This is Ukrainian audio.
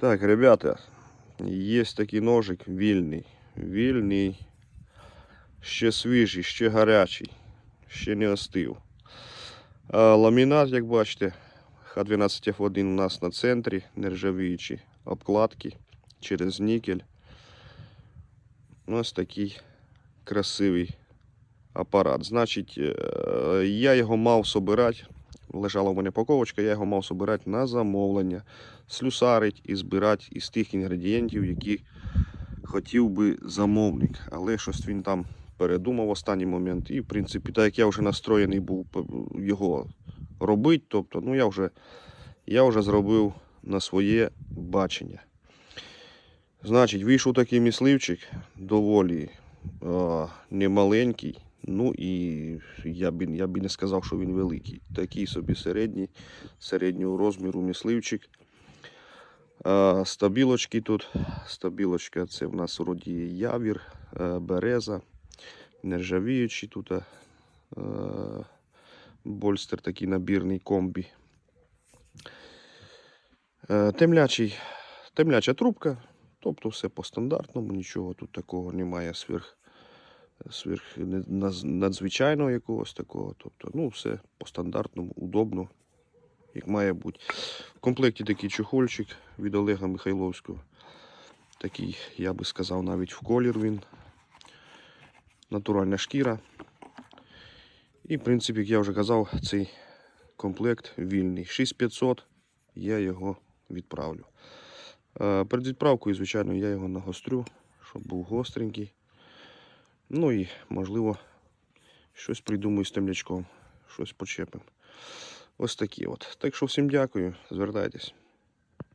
Так, ребята, є такий ножик вільний. Вільний. Ще свіжий, ще гарячий, ще не остив. Ламінат, як бачите, Х12F1 у нас на центрі, нержавіючі обкладки через нікель. Ось такий красивий апарат. Значить, е, я його мав собирати. Лежала у мене паковочка, я його мав собирати на замовлення, слюсарить і збирати із тих інгредієнтів, які хотів би замовник. Але щось він там передумав в останній момент. І, в принципі, так як я вже настроєний був його робити, тобто, ну я вже, я вже зробив на своє бачення. Значить, вийшов такий мисливчик, доволі е, немаленький. Ну і я б, я б не сказав, що він великий. Такий собі середній, середнього розміру мисливчик. Е, стабілочки тут. Стабілочка це в нас вроді явір, е, береза, нержавіючий тут. Е, больстер такий набірний комбі. Е, темлячий, темляча трубка. Тобто все по стандартному, нічого тут такого немає сверх, сверх надзвичайного якогось такого. Тобто, ну, все по стандартному, удобно, як має бути. В комплекті такий чохольчик від Олега Михайловського. Такий, я би сказав, навіть в колір він. Натуральна шкіра. І, в принципі, як я вже казав, цей комплект вільний. 6500 я його відправлю. Е, Перед відправкою, звичайно, я його нагострю, щоб був гостренький. Ну і, можливо, щось придумаю з темлячком, щось почепимо. Ось такі от. Так що всім дякую, звертайтесь.